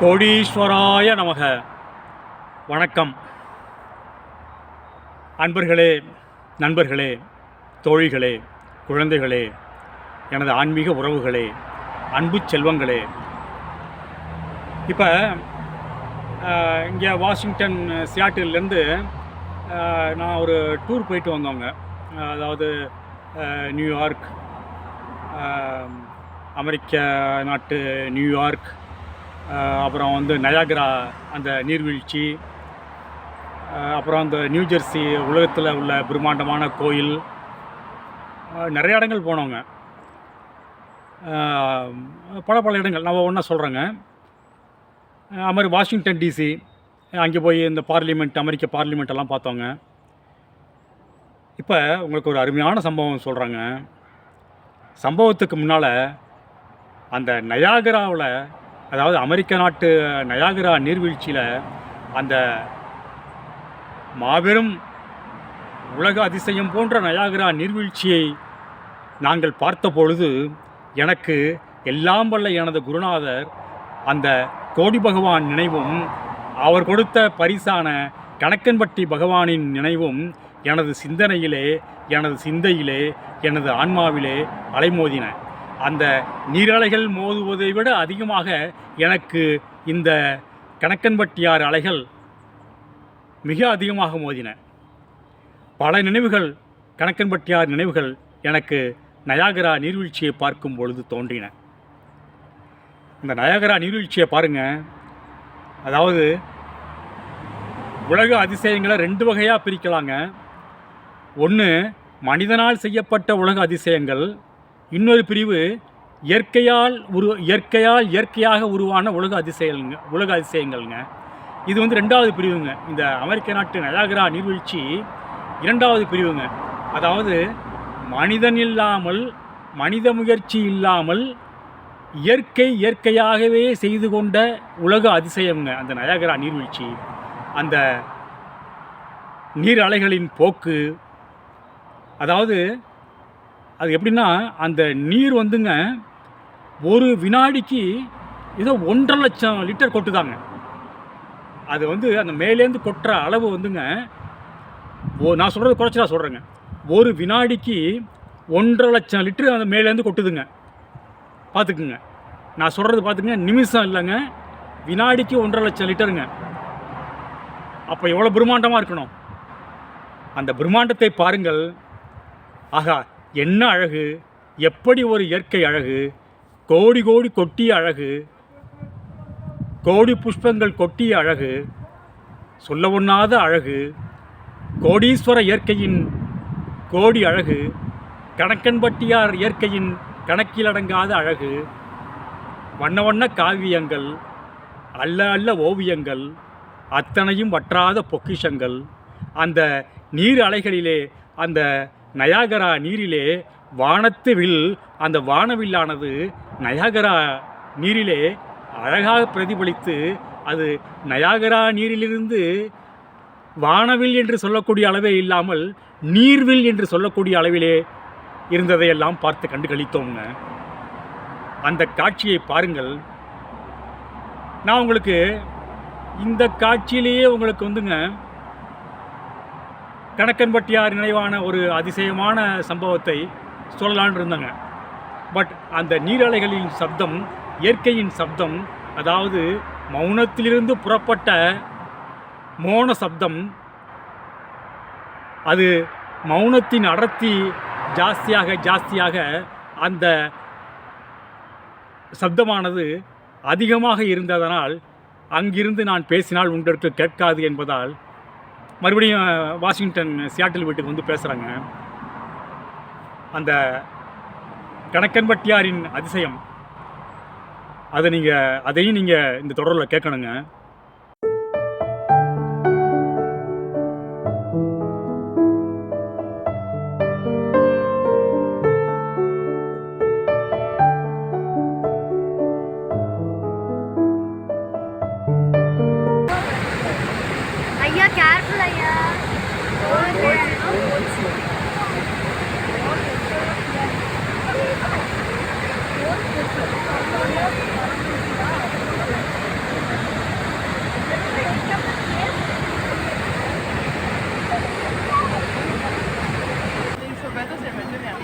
கோடீஸ்வராய நமக. வணக்கம். அன்பர்களே நண்பர்களே தோழிகளே குழந்தைகளே எனது ஆன்மீக உறவுகளே அன்பு செல்வங்களே. இப்போ இங்கே வாஷிங்டன் சியாட்டில்லேருந்து நான் ஒரு டூர் போயிட்டு வந்தோங்க. அதாவது நியூயார்க் அமெரிக்க நாட்டு நியூயார்க் அப்புறம் வந்து நயாகரா அந்த நீர்வீழ்ச்சி அப்புறம் அந்த நியூ ஜெர்சி உலகத்தில் உள்ள பிரம்மாண்டமான கோயில் நிறைய இடங்கள் போனோங்க. பல பல இடங்கள். நான் ஒன்றா சொல்கிறேங்க அது மாதிரி வாஷிங்டன் டிசி அங்கே போய் இந்த பார்லிமெண்ட் அமெரிக்க பார்லிமெண்ட் எல்லாம் பார்த்தோங்க. இப்போ உங்களுக்கு ஒரு அருமையான சம்பவம் சொல்கிறாங்க சம்பவத்துக்கு முன்னால் அந்த நயாகராவில் அதாவது அமெரிக்க நாட்டு நயாகரா நீர்வீழ்ச்சியில் அந்த மாபெரும் உலக அதிசயம் போன்ற நயாகரா நீர்வீழ்ச்சியை நாங்கள் பார்த்த பொழுது எனக்கு எல்லாம் வல்ல எனது குருநாதர் அந்த கோடி பகவான் நினைவும் அவர் கொடுத்த பரிசான கணக்கன்பட்டி பகவானின் நினைவும் எனது சிந்தனையிலே எனது சிந்தையிலே எனது ஆன்மாவிலே அலைமோதின. அந்த நீரலைகள் மோதுவதை விட அதிகமாக எனக்கு இந்த கணக்கன்பட்டியார் அலைகள் மிக அதிகமாக மோதின. பல நினைவுகள் கணக்கன்பட்டியார் நினைவுகள் எனக்கு நயாகரா நீர்வீழ்ச்சியை பார்க்கும் பொழுது தோன்றின. இந்த நயாகரா நீர்வீழ்ச்சியை பாருங்கள் அதாவது உலக அதிசயங்களை ரெண்டு வகையாக பிரிக்கலாங்க. ஒன்று மனிதனால் செய்யப்பட்ட உலக அதிசயங்கள் இன்னொரு பிரிவு இயற்கையால் உரு இயற்கையால் இயற்கையாக உருவான உலக அதிசயங்க உலக அதிசயங்கள்ங்க. இது வந்து ரெண்டாவது பிரிவுங்க. இந்த அமெரிக்க நாட்டு நயாகரா நீர்வீழ்ச்சி இரண்டாவது பிரிவுங்க. அதாவது மனிதன் இல்லாமல் மனித முயற்சி இல்லாமல் இயற்கை இயற்கையாகவே செய்து கொண்ட உலக அதிசயம்ங்க அந்த நயாகரா நீர்வீழ்ச்சி. அந்த நீர் அலைகளின் போக்கு அதாவது அது எப்படின்னா அந்த நீர் வந்துங்க ஒரு வினாடிக்கு ஏதோ ஒன்றரை லட்சம் லிட்டர் கொட்டுதாங்க. அது வந்து அந்த மேலேருந்து கொட்டுற அளவு வந்துங்க ஓ நான் சொல்கிறது குறைச்சலா சொல்கிறேங்க ஒரு வினாடிக்கு ஒன்றரை லட்சம் லிட்டரு அந்த மேலேருந்து கொட்டுதுங்க. பார்த்துக்குங்க. நான் சொல்கிறது பார்த்துக்குங்க நிமிஷம் இல்லைங்க வினாடிக்கு ஒன்றரை லட்சம் லிட்டருங்க. அப்போ எவ்வளோ பிரம்மாண்டமாக இருக்கணும்? அந்த பிரம்மாண்டத்தை பாருங்கள். ஆகா என்ன அழகு? எப்படி ஒரு இயற்கை அழகு? கோடி கோடி கொட்டிய அழகு. கோடி புஷ்பங்கள் கொட்டிய அழகு. சொல்ல ஒண்ணாத அழகு. கோடீஸ்வர இயற்கையின் கோடி அழகு. கணக்கன்பட்டியார் இயற்கையின் கணக்கிலடங்காத அழகு. வண்ண வண்ண காவியங்கள் அல்ல அல்ல ஓவியங்கள் அத்தனையும் வற்றாத பொக்கிஷங்கள். அந்த நீர் அலைகளிலே அந்த நயாகரா நீரிலே வானத்து வில் அந்த வானவில்லானது நயாகரா நீரிலே அழகாக பிரதிபலித்து அது நயாகரா நீரிலிருந்து வானவில் என்று சொல்லக்கூடிய அளவே இல்லாமல் நீர்வில் என்று சொல்லக்கூடிய அளவிலே இருந்ததையெல்லாம் பார்த்து கண்டு கழித்தோங்க அந்த காட்சியை பாருங்கள். நான் உங்களுக்கு இந்த காட்சியிலேயே உங்களுக்கு வந்துங்க கணக்கன்பட்டியார் நினைவான ஒரு அதிசயமான சம்பவத்தை சொல்லலான்னு இருந்தேங்க. பட் அந்த நீரலைகளின் சப்தம் இயற்கையின் சப்தம் அதாவது மௌனத்திலிருந்து புறப்பட்ட மோன சப்தம் அது மௌனத்தின் அடர்த்தி ஜாஸ்தியாக ஜாஸ்தியாக அந்த சப்தமானது அதிகமாக இருந்ததனால் அங்கிருந்து நான் பேசினால் உங்களுக்கு கேட்காது என்பதால் மறுபடியும் வாஷிங்டன் சியாட்டில் வீட்டுக்கு வந்து பேசுகிறாங்க அந்த கணக்கன்பட்டியாரின் அதிசயம். அதை நீங்கள் அதையும் நீங்கள் இந்த தொடரில் கேட்கணுங்க. ஐயா கேர்ஃபுல்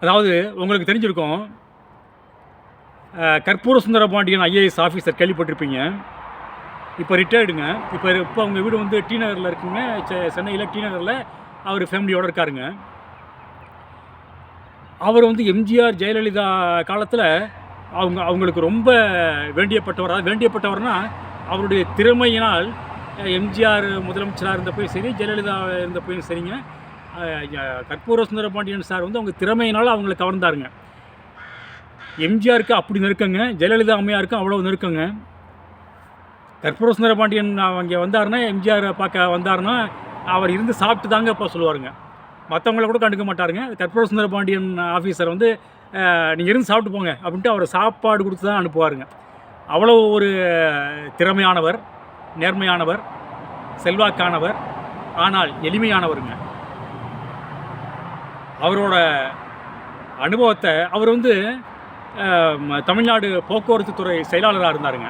அதாவது உங்களுக்கு தெரிஞ்சிருக்கும் கற்பூர சுந்தர பாண்டியன் ஐஏஎஸ் ஆஃபீஸர் கேள்விப்பட்டிருப்பீங்க. இப்போ ரிட்டையர்டுங்க இப்போ இப்போ அவங்க வீடு வந்து டி நகரில் இருக்குங்க. செ- சென்னையில் டி நகரில் அவர் ஃபேமிலியோடு இருக்காருங்க. அவர் வந்து எம்ஜிஆர் ஜெயலலிதா காலத்தில் அவங்க அவங்களுக்கு ரொம்ப வேண்டியப்பட்டவர். அதாவது வேண்டியப்பட்டவர்னா அவருடைய திறமையினால் எம்ஜிஆர் முதலமைச்சராக இருந்தப்பையும் சரி ஜெயலலிதா இருந்தப்பையும் சரிங்க. கற்பூர சுந்தர பாண்டியன் சார் வந்து அவங்க திறமையினால் அவங்களை கவர்ந்தாருங்க. எம்ஜிஆருக்கு அப்படி நெருக்கங்க ஜெயலலிதா அம்மையாருக்கும் அவ்வளோ நெருக்கங்க. கற்பூர சுந்தர பாண்டியன் அங்கே வந்தாருன்னா எம்ஜிஆர் பார்க்க வந்தாருன்னா அவர் இருந்து சாப்பிட்டு தாங்க இப்போ சொல்லுவாருங்க. மற்றவங்கள கூட கண்டுக்க மாட்டாருங்க. கற்பூர சுந்தர பாண்டியன் ஆஃபீஸர் வந்து நீங்கள் இருந்து சாப்பிட்டு போங்க அப்படின்ட்டு அவர் சாப்பாடு கொடுத்து தான் அனுப்புவாருங்க. அவ்வளோ ஒரு திறமையானவர் நேர்மையானவர் செல்வாக்கானவர் ஆனால் எளிமையானவருங்க. அவரோட அனுபவத்தை அவர் வந்து தமிழ்நாடு போக்குவரத்து துறை செயலாளராக இருந்தாருங்க.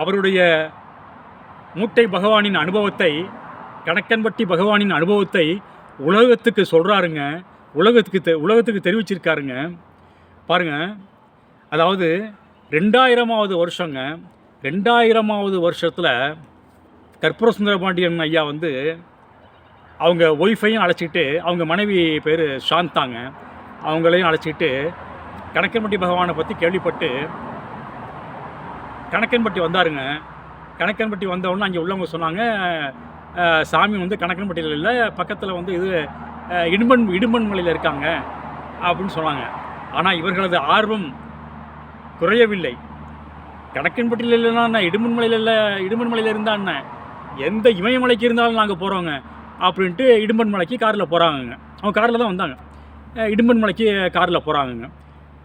அவருடைய மூட்டை பகவானின் அனுபவத்தை கணக்கன்பட்டி பகவானின் அனுபவத்தை உலகத்துக்கு சொல்கிறாருங்க உலகத்துக்கு தெ உலகத்துக்கு தெரிவிச்சிருக்காருங்க. பாருங்க அதாவது ரெண்டாயிரமாவது வருஷங்க. ரெண்டாயிரமாவது வருஷத்தில் கற்பூர சுந்தரபாண்டியன் ஐயா வந்து அவங்க ஒய்ஃபையும் அழைச்சிட்டு அவங்க மனைவி பேர் சாந்தாங்க. அவங்களையும் அழைச்சிட்டு கணக்கன்பட்டி பகவானை பற்றி கேள்விப்பட்டு கணக்கன்பட்டி வந்தாருங்க. கணக்கன்பட்டி வந்தவுடனே அங்கே உள்ளவங்க சொன்னாங்க சாமி வந்து கணக்கன்பட்டியில் இல்லை பக்கத்தில் வந்து இது இடுமன் இடும்பன் இடும்பன் மலையில் இருக்காங்க. அப்படின்னு சொன்னாங்க. ஆனால் இவர்களது ஆர்வம் குறையவில்லை. கணக்கன்பட்டியில் இல்லைன்னா என்ன இடுமன் மலையில் இல்லை இடுமன் மலையில் இருந்தா என்ன? எந்த இமயமலைக்கு இருந்தாலும் நாங்கள் போகிறோங்க அப்படின்ட்டு இடும்பன் மலைக்கு காரில் போகிறாங்கங்க. அவங்க காரில் தான் வந்தாங்க. இடும்பன் மலைக்கு காரில் போகிறாங்கங்க.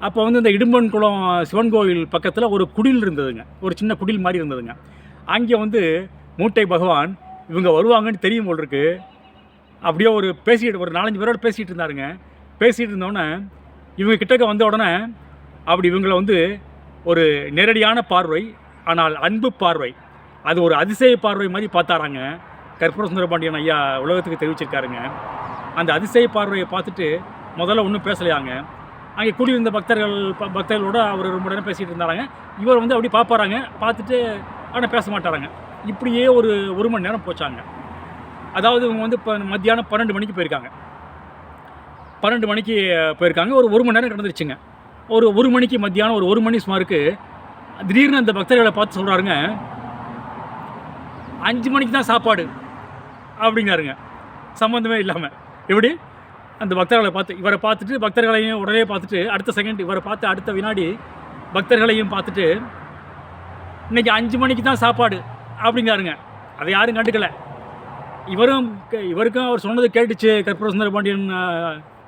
அப்போ வந்து இந்த இடும்பன் குளம் சிவன் கோவில் பக்கத்தில் ஒரு குடில் இருந்ததுங்க. ஒரு சின்ன குடில் மாதிரி இருந்ததுங்க. அங்கே வந்து மூட்டை பகவான் இவங்க வருவாங்கன்னு தெரியும் போல் இருக்கு. அப்படியே ஒரு பேசிக்கிட்டு ஒரு நாலஞ்சு பேரோட பேசிகிட்டு இருந்தாருங்க. பேசிகிட்டு இருந்தோடனே இவங்க கிட்டக்க வந்த உடனே அப்படி இவங்களை வந்து ஒரு நேரடியான பார்வை ஆனால் அன்பு பார்வை. அது ஒரு அதிசய பார்வை மாதிரி பார்த்தாராங்க. கற்பூர சுந்தர பாண்டியன் ஐயா உலகத்துக்கு தெரிவிச்சிருக்காருங்க. அந்த அதிசய பார்வையை பார்த்துட்டு முதல்ல ஒன்றும் பேசலையாங்க. அங்கே கூடியிருந்த பக்தர்கள் ப- அவர் ரொம்ப நேரம் பேசிகிட்டு இருந்தாராங்க. இவர் வந்து அப்படி பார்ப்பாராங்க. பார்த்துட்டு ஆனால் பேச மாட்டாராங்க. இப்படியே ஒரு ஒரு மணி நேரம் போச்சாங்க. அதாவது இவங்க வந்து இப்போ மத்தியானம் பன்னெண்டு மணிக்கு போயிருக்காங்க. பன்னெண்டு மணிக்கு போயிருக்காங்க. ஒரு ஒரு மணி நேரம் கிடந்துருச்சுங்க. ஒரு ஒரு மணிக்கு மத்தியானம் ஒரு ஒரு மணி சுமாருக்கு திடீர்னு அந்த பக்தர்களை பார்த்து சொல்கிறாருங்க அஞ்சு மணிக்கு தான் சாப்பாடு. அப்படிங்கிறாருங்க. சம்மந்தமே இல்லாமல் எப்படி? அந்த பக்தர்களை பார்த்து இவரை பார்த்துட்டு பக்தர்களையும் உடனே பார்த்துட்டு அடுத்த செகண்ட் இவரை பார்த்து அடுத்த வினாடி பக்தர்களையும் பார்த்துட்டு இன்னைக்கு அஞ்சு மணிக்கு தான் சாப்பாடு அப்படிங்கிறாருங்க. அதை யாரும் கண்டுக்கல. இவரும் இவருக்கும் அவர் சொன்னது கேட்டுச்சு கற்பூர சுந்தர பாண்டியன்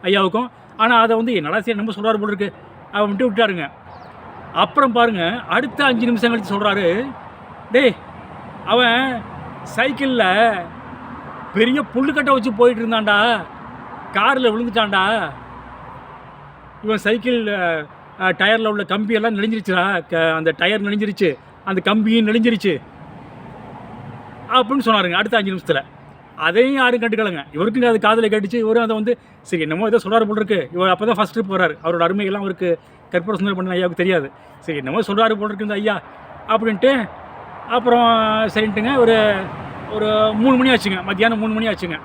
ஐயாவுக்கும். ஆனால் அதை வந்து என்னடா சரி நம்ம சொல்கிறார் போல இருக்கு அவன் விட்டு விட்டாருங்க அப்புறம் பாருங்க அடுத்த அஞ்சு நிமிஷம் கழித்து சொல்கிறாரு டேய் அவன் சைக்கிளில் பெரிய புல்லுக்கட்டை வச்சு போயிட்டு இருந்தான்டா. காரில் விழுந்துட்டான்டா. இவன் சைக்கிள் டயரில் உள்ள கம்பியெல்லாம் நெளிஞ்சிருச்சுடா. க- அந்த டயர் நெளிஞ்சிருச்சு. அந்த கம்பியும் நெளிஞ்சிருச்சு. அப்படின்னு சொன்னாருங்க அடுத்த அஞ்சு நிமிஷத்தில். அதையும் யாரும் கண்டுக்கலங்க. இவருக்கும் அது காதில் கேட்டுச்சு. இவரும் அதை வந்து சரி என்னமோ ஏதோ சொல்கிறார் போல் இருக்கு. இவர் அப்போ தான் ஃபஸ்ட் ட்ரிப் போகிறாரு அவரோட அருமைகள்லாம் அவருக்கு கற்பூர சுந்தரம் பண்ண ஐயாவுக்கு தெரியாது. சரி என்னமோ சொல்கிறாரு போல் இருக்கு இந்த ஐயா. அப்படின்ட்டு அப்புறம் சரின்ட்டுங்க ஒரு ஒரு மூணு மணி ஆச்சுங்க. மத்தியானம் மூணு மணி ஆச்சுங்க.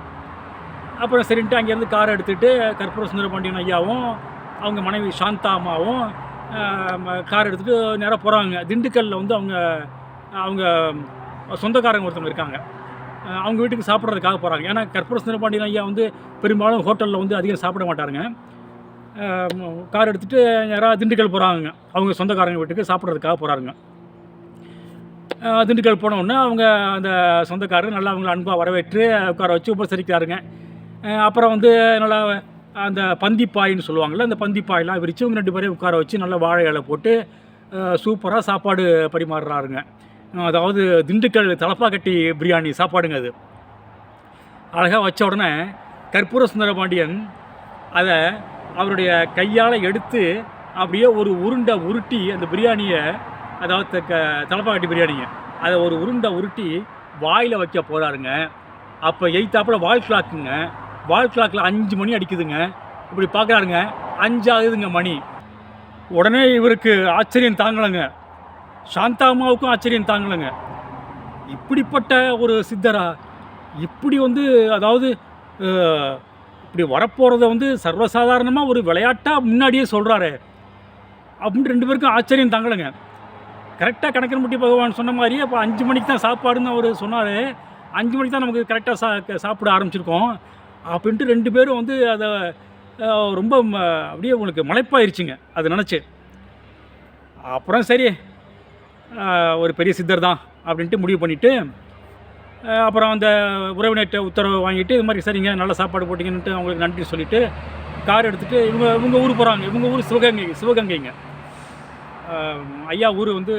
அப்புறம் சரின்ட்டு அங்கேருந்து காரை எடுத்துகிட்டு கற்பூர சுந்தர பாண்டியன் ஐயாவும் அவங்க மனைவி சாந்தா அம்மாவும் கார் எடுத்துகிட்டு நேராக போகிறாங்க திண்டுக்கல்லில் வந்து அவங்க அவங்க சொந்தக்காரங்க ஒருத்தவங்க இருக்காங்க. அவங்க வீட்டுக்கு சாப்பிட்றதுக்காக போகிறாங்க ஏன்னா கற்பூர சுந்தரபாண்டியன் ஐயா வந்து பெரும்பாலும் ஹோட்டலில் வந்து அதிகம் சாப்பிட மாட்டாருங்க. கார் எடுத்துகிட்டு நேராக திண்டுக்கல் போகிறாங்க அவங்க சொந்தக்காரங்க வீட்டுக்கு சாப்பிட்றதுக்காக போகிறாருங்க திண்டுக்கல் போன உடனே அவங்க அந்த சொந்தக்காரர் நல்லா அவங்கள அன்பாக வரவேற்று உட்கார வச்சு உபசரிக்கிறாருங்க. அப்புறம் வந்து நல்லா அந்த பந்திப்பாயின்னு சொல்லுவாங்கள்ல அந்த பந்திப்பாயெல்லாம் விரித்து அவங்க ரெண்டு பேரையும் உட்கார வச்சு நல்லா வாழை இலை போட்டு சூப்பராக சாப்பாடு பரிமாறுறாருங்க. அதாவது திண்டுக்கல் தலப்பாக்கட்டி பிரியாணி சாப்பாடுங்க அது. அழகாக வச்ச உடனே கற்பூர சுந்தரபாண்டியன் அதை அவருடைய கையால் எடுத்து அப்படியே ஒரு உருண்டை உருட்டி அந்த பிரியாணியை அதாவது க தலப்பாக்கட்டி பிரியாணிங்க. அதை ஒரு உருண்டை உருட்டி வாயில் வைக்க போகிறாருங்க அப்போ எய்த்தாப்புல வால் கிளாக்குங்க. வால் கிளாக்கில் அஞ்சு மணி அடிக்குதுங்க. இப்படி பார்க்குறாருங்க அஞ்சாகுதுங்க மணி. உடனே இவருக்கு ஆச்சரியம் தாங்கலைங்க. சாந்தாமாவுக்கும் ஆச்சரியம் தாங்கலைங்க. இப்படிப்பட்ட ஒரு சித்தரா? இப்படி வந்து அதாவது இப்படி வரப்போகிறத வந்து சர்வசாதாரணமாக ஒரு விளையாட்டாக முன்னாடியே சொல்கிறாரு அப்படின்னு ரெண்டு பேருக்கும் ஆச்சரியம் தாங்கலைங்க. கரெக்டாக கணக்கன்பட்டி பகவான் சொன்ன மாதிரி அப்போ அஞ்சு மணிக்கு தான் சாப்பாடுன்னு அவர் சொன்னார். அஞ்சு மணிக்கு தான் நமக்கு கரெக்டாக சா சாப்பிட ஆரம்பிச்சிருக்கோம். அப்படின்ட்டு ரெண்டு பேரும் வந்து அதை ரொம்ப ம- அப்படியே உங்களுக்கு மலைப்பாயிருச்சுங்க. அது நினச்சி. அப்புறம் சரி ஒரு பெரிய சித்தர் தான் அப்படின்ட்டு முடிவு பண்ணிவிட்டு அப்புறம் அந்த உறவினர்கிட்ட உத்தரவு வாங்கிட்டு இது மாதிரி சரிங்க நல்ல சாப்பாடு போட்டிங்கன்ட்டு அவங்களுக்கு நன்றி சொல்லிவிட்டு கார் எடுத்துகிட்டு இவங்க இவங்க ஊர் போகிறாங்க இவங்க ஊர் சிவகங்கை சிவகங்கைங்க. ஐயா ஊர் வந்து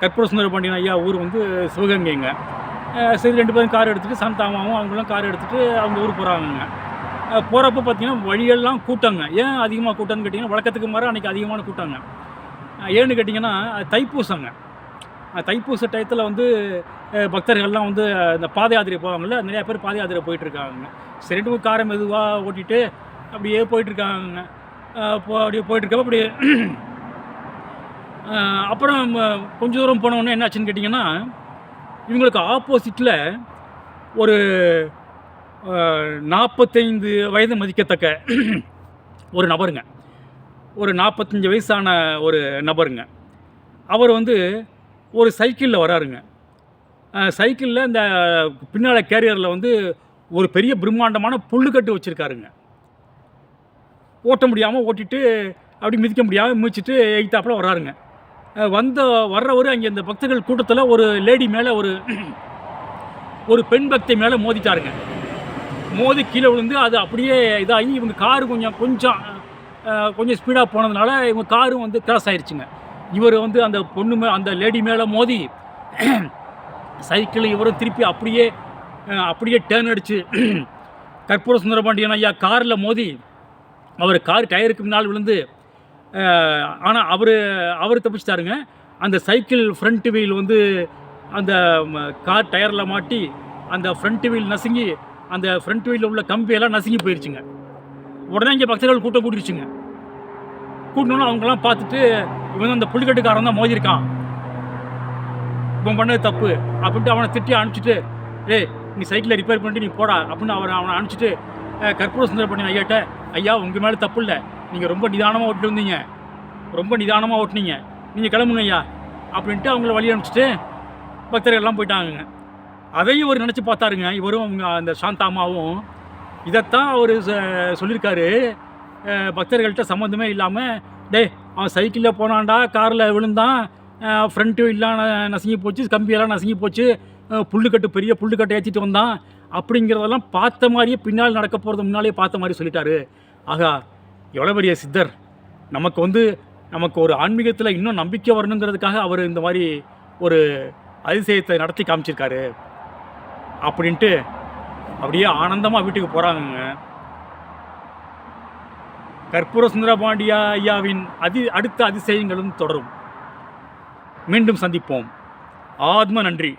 கற்பூர சுந்தர பாண்டியன் ஐயா ஊர் வந்து சிவகங்கைங்க. சரி ரெண்டு பேரும் கார் எடுத்துகிட்டு சாந்தாமாவும் அவங்களும் கார் எடுத்துகிட்டு அவங்க ஊர் போகிறாங்கங்க போகிறப்ப பார்த்தீங்கன்னா வழியெல்லாம் கூட்டங்க. ஏன் அதிகமாக கூட்டம்னு கேட்டிங்கன்னா வழக்கத்துக்கு மாற அன்றைக்கி அதிகமான கூட்டங்க. ஏன்னு கேட்டிங்கன்னா அது தைப்பூசங்க. தைப்பூச டயத்தில் வந்து பக்தர்கள்லாம் வந்து இந்த பாத யாத்திரை போவாங்கள்ல நிறையா பேர் பாத யாத்திரை போயிட்டுருக்காங்க ரெண்டு காரை மெதுவாக ஓட்டிகிட்டு அப்படியே போயிட்டுருக்காங்க போ அப்படியே போயிட்டுருக்கப்ப அப்படியே அப்புறம் கொஞ்சம் தூரம் போனோடனே என்னாச்சுன்னு கேட்டிங்கன்னா இவங்களுக்கு ஆப்போசிட்டில் ஒரு நாற்பத்தைந்து வயது மதிக்கத்தக்க ஒரு நபருங்க. ஒரு நாற்பத்தஞ்சு வயசான ஒரு நபருங்க. அவர் வந்து ஒரு சைக்கிளில் வராருங்க. சைக்கிளில் இந்த பின்னால் கேரியரில் வந்து ஒரு பெரிய பிரம்மாண்டமான புல்லுக்கட்டு வச்சுருக்காருங்க. ஓட்ட முடியாமல் ஓட்டிட்டு அப்படி மிதிக்க முடியாமல் மிதிச்சிட்டு எய்த்தாப்பில் வராருங்க. வந்த வர்றவர் அங்கே இந்த பக்தர்கள் கூட்டத்தில் ஒரு லேடி மேலே ஒரு ஒரு பெண் பக்தி மேலே மோதிட்டாருங்க. மோதி கீழே விழுந்து அது அப்படியே இதாகி இவங்க காரு கொஞ்சம் கொஞ்சம் கொஞ்சம் ஸ்பீடாக போனதுனால இவங்க காரும் வந்து கிராஸ் ஆயிடுச்சுங்க இவர் வந்து அந்த பொண்ணு மே அந்த லேடி மேலே மோதி சைக்கிள் இவரும் திருப்பி அப்படியே அப்படியே டேர்ன் அடித்து கற்பூர சுந்தரபாண்டியன் ஐயா காரில் மோதி அவர் கார் டயருக்கு முன்னால் விழுந்து ஆனால் அவர் அவர் தப்பிச்சிட்டாருங்க. அந்த சைக்கிள் ஃப்ரண்ட் வீல் வந்து அந்த கார் டயரில் மாட்டி அந்த ஃப்ரண்ட் வீல் நசுங்கி அந்த ஃப்ரண்ட் வீலில் உள்ள கம்பியெல்லாம் நசுங்கி போயிடுச்சுங்க உடனே இங்கே பக்தர்கள் கூட்டம் கூட்டிருச்சுங்க கூட்டணும்னு அவங்கெல்லாம் பார்த்துட்டு இவன் அந்த புலிக்கட்டுக்காரன் தான் மோதிருக்கான் இவன் பண்ணது தப்பு அப்படின்ட்டு அவனை திட்டி அனுப்பிச்சிட்டு ஏய் நீ சைக்கிளை ரிப்பேர் பண்ணிட்டு நீ போடா அப்படின்னு அவரை அவனை அனுப்பிச்சிட்டு கற்பூர சுந்தர பண்ணி ஐயாட்ட ஐயா உங்கள் மேலே தப்பு இல்லை. நீங்கள் ரொம்ப நிதானமாக ஓட்டிட்டு வந்தீங்க ரொம்ப நிதானமாக ஓட்டுனீங்க. நீங்கள் கிளம்புங்க ஐயா அப்படின்ட்டு அவங்கள வழி அனுப்பிச்சிட்டு பக்தர்கள் எல்லாம் போயிட்டாங்க அதையும் இவர் நினச்சி பார்த்தாருங்க. இவரும் அவங்க அந்த சாந்தாமாவும் இதைத்தான் அவர் சொல்லியிருக்காரு. பக்தர்கள்கிட்ட பக்தர்கள்ட்ட சம்மந்தமே இல்லாமல் டேய் அவன் சைக்கிளில் போனான்டா காரில் விழுந்தான். ஃப்ரண்ட்டு வீல்லாம் நசுங்கி போச்சு கம்பியெல்லாம் நசுங்கி போச்சு. புல்லுக்கட்டு பெரிய புல்லுக்கட்டை ஏற்றிட்டு வந்தான். அப்படிங்கிறதெல்லாம் பார்த்த மாதிரியே பின்னால் நடக்க போகிறது முன்னாலே பார்த்த மாதிரி சொல்லிட்டாரு. ஆகா எவ்வளோ பெரிய சித்தர்? நமக்கு வந்து நமக்கு ஒரு ஆன்மீகத்தில் இன்னும் நம்பிக்கை வரணுங்கிறதுக்காக அவர் இந்த மாதிரி ஒரு அதிசயத்தை நடத்தி காமிச்சிருக்காரு. அப்படின்ட்டு அப்படியே ஆனந்தமாக வீட்டுக்கு போகிறாங்கங்க கற்பூர சுந்தரபாண்டியா ஐயாவின் அதி அடுத்த அதிசயங்களும் தொடரும். மீண்டும் சந்திப்போம். ஆத்ம நன்றி.